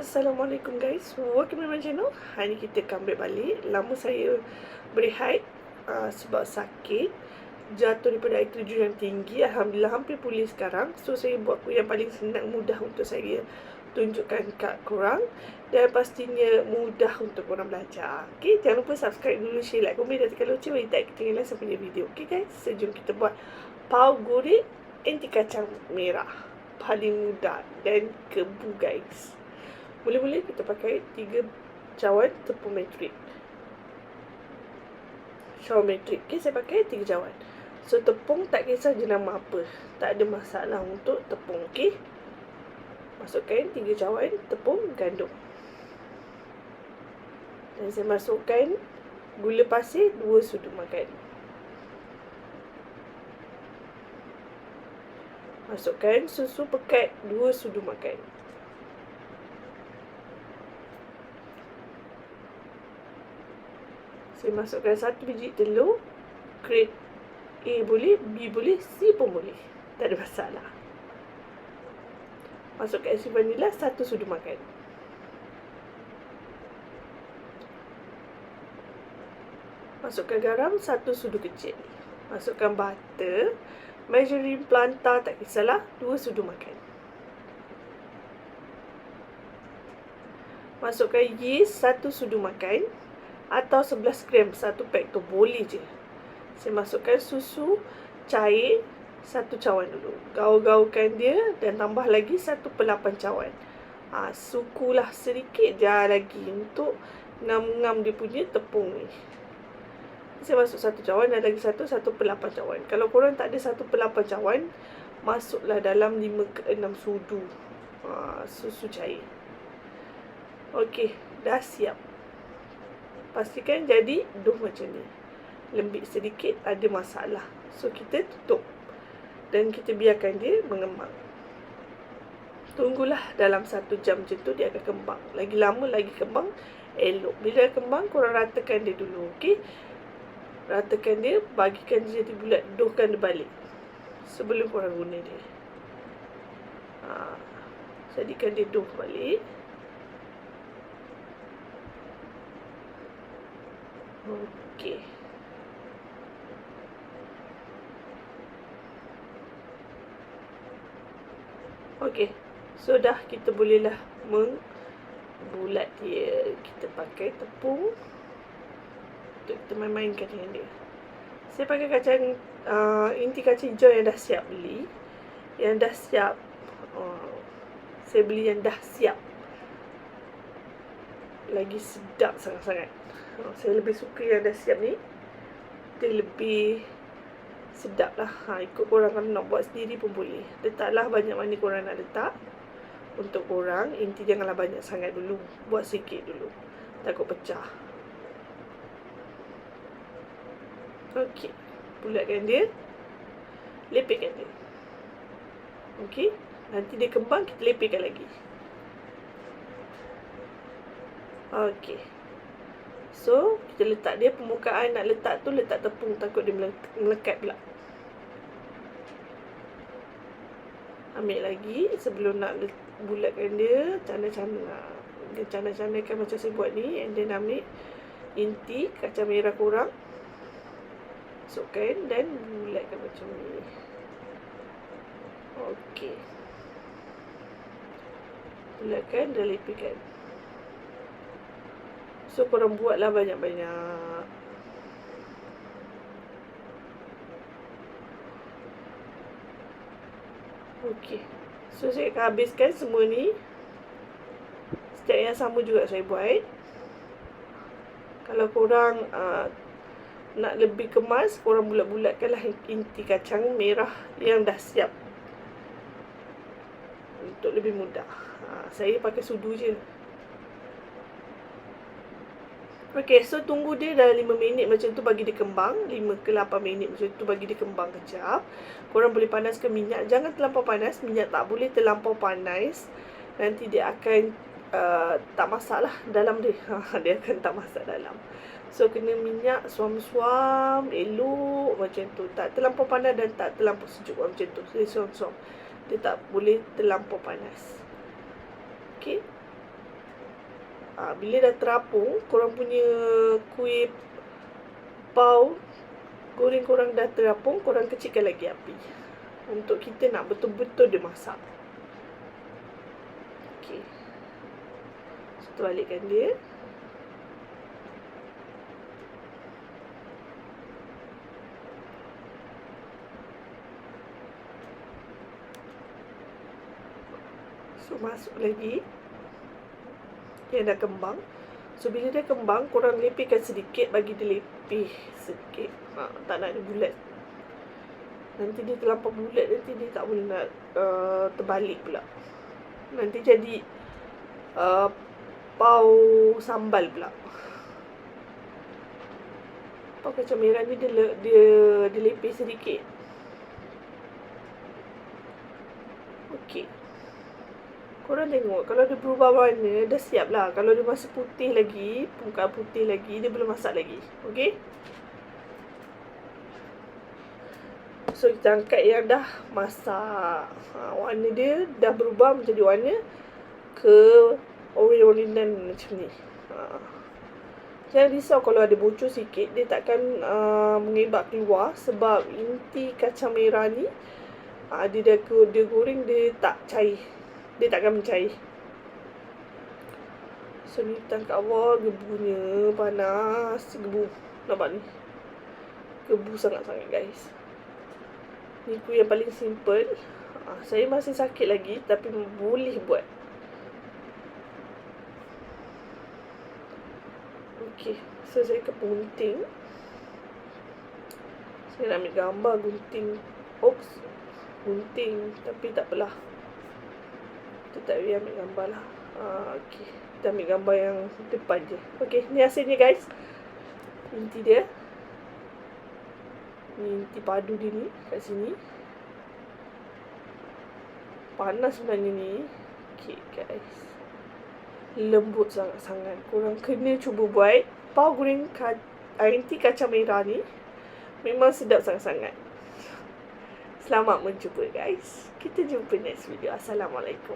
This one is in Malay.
Assalamualaikum guys. Welcome to my channel. Hari ni kita ambil balik. Lama saya berehat uh, Sebab sakit. Jatuh daripada air terjun yang tinggi. Alhamdulillah hampir pulih sekarang. So saya buat yang paling senang mudah untuk saya Tunjukkan kat korang. Dan pastinya mudah untuk korang belajar. Okay jangan lupa subscribe dulu Share like komen dan tekan lonceng Bagi tak ketinggalan sampai video. Okay guys Sejum kita buat Pau gurih Anti kacang merah. Paling mudah Dan kebu guys Mula-mula kita pakai tiga cawan tepung metrik. Cawan metrik. Okay, saya pakai tiga cawan. So, tepung tak kisah jenama apa. Tak ada masalah untuk tepung. Okay. Masukkan tiga cawan tepung gandum. Dan saya masukkan gula pasir dua sudu makan. Masukkan susu pekat dua sudu makan. Saya masukkan satu biji telur. Grade A boleh, B boleh, C pun boleh. Tak ada masalah. Masukkan isi vanila satu sudu makan. Masukkan garam satu sudu kecil. Masukkan butter. Measuring planta tak kisahlah. Dua sudu makan. Masukkan yeast satu sudu makan atau 11 gram satu pack tu boleh je. Saya masukkan susu cair satu cawan dulu. Gaul-gaulkan dia dan tambah lagi satu pelapan cawan. Ha, sukulah sedikit je lagi untuk ngam-ngam dia punya tepung ni. Saya masuk satu cawan dan lagi satu, satu pelapan cawan. Kalau korang tak ada satu pelapan cawan, masuklah dalam lima ke enam sudu ha, susu cair. Okey, dah siap. Pastikan jadi doh macam ni. Lembik sedikit ada masalah. So kita tutup. Dan kita biarkan dia mengembang. Tunggulah dalam satu jam macam tu dia akan kembang. Lagi lama lagi kembang elok. Bila kembang korang ratakan dia dulu. Okay. Ratakan dia. Bagikan dia jadi bulat. Dohkan dia balik. Sebelum korang guna dia. Ha. Jadikan dia doh balik. Okey. Okey. So dah kita bolehlah membulat dia. Kita pakai tepung untuk kita main-mainkan dengan dia. Saya pakai kacang uh, inti kacang hijau yang dah siap beli. Yang dah siap. Uh, saya beli yang dah siap. Lagi sedap sangat-sangat. Ha, saya lebih suka yang dah siap ni dia lebih sedap lah. Ha, ikut korang kalau nak buat sendiri pun boleh. Letaklah banyak mana korang nak letak untuk korang inti janganlah banyak sangat dulu. Buat sikit dulu. Takut pecah. Ok bulatkan dia. Lepekkan dia. Ok nanti dia kembang kita lepekkan lagi ok So, kita letak dia permukaan nak letak tu letak tepung takut dia melekat pula. Ambil lagi sebelum nak bulatkan dia, cana-cana. Dia cana-canakan macam saya buat ni and then ambil inti kacang merah kurang. Masukkan dan bulatkan macam ni. Okey. Bulatkan dan lepaskan. So korang buatlah banyak-banyak. Okay So saya akan habiskan semua ni. Setiap yang sama juga saya buat. Kalau korang uh, Nak lebih kemas Korang bulat-bulatkanlah inti kacang merah Yang dah siap Untuk lebih mudah. Uh, Saya pakai sudu je Okey, so tunggu dia dah 5 minit macam tu bagi dia kembang. 5 ke 8 minit macam tu bagi dia kembang kejap. Korang boleh panaskan minyak. Jangan terlampau panas. Minyak tak boleh terlampau panas. Nanti dia akan uh, tak masak lah dalam dia. Ha, dia akan tak masak dalam. So, kena minyak suam-suam, elok macam tu. Tak terlampau panas dan tak terlampau sejuk macam tu. Dia suam-suam. Dia tak boleh terlampau panas. Okey. Ha, bila dah terapung korang punya kuih pau goreng korang dah terapung korang kecilkan lagi api. Untuk kita nak betul-betul dia masak. Okey. So, dia. So masuk lagi Yang dah kembang. So bila dia kembang Korang lepihkan sedikit Bagi dia lepih Sedikit. Ha, Tak nak dia bulat. Nanti dia terlampau bulat Nanti dia tak boleh nak uh, Terbalik pula. Nanti jadi uh, Pau sambal pula. Pau kacang merah ni dia, dia, dia lepih sedikit Okay Korang tengok Kalau dia berubah warna Dah siap lah. Kalau dia masih putih lagi Muka putih lagi Dia belum masak lagi. Okay So kita angkat yang dah masak. Ha, Warna dia Dah berubah menjadi warna Ke Oren-orenan macam ni. Ha. Jangan risau kalau ada bocor sikit. Dia takkan uh, mengebak keluar Sebab inti kacang merah ni uh, Dia dah dia goreng Dia tak cair dia takkan mencair. So ni kat awal gebunya panas gebu. Nampak ni. Gebu sangat-sangat guys. Ni ku yang paling simple. Ha, saya masih sakit lagi tapi boleh buat. Okey, so saya ke gunting. Saya nak ambil gambar gunting. Oops. Gunting tapi tak apalah. Tak boleh ambil gambar lah. Uh, Okay Kita ambil gambar yang depan je. Okay Ni hasilnya guys. Inti dia. Ni inti padu dia ni Kat sini. Panas sebenarnya ni. Okay guys. Lembut sangat-sangat. Korang kena cuba buat Pau goreng ka inti kacang merah ni. Memang sedap sangat-sangat. Selamat mencuba guys. Kita jumpa next video. Assalamualaikum.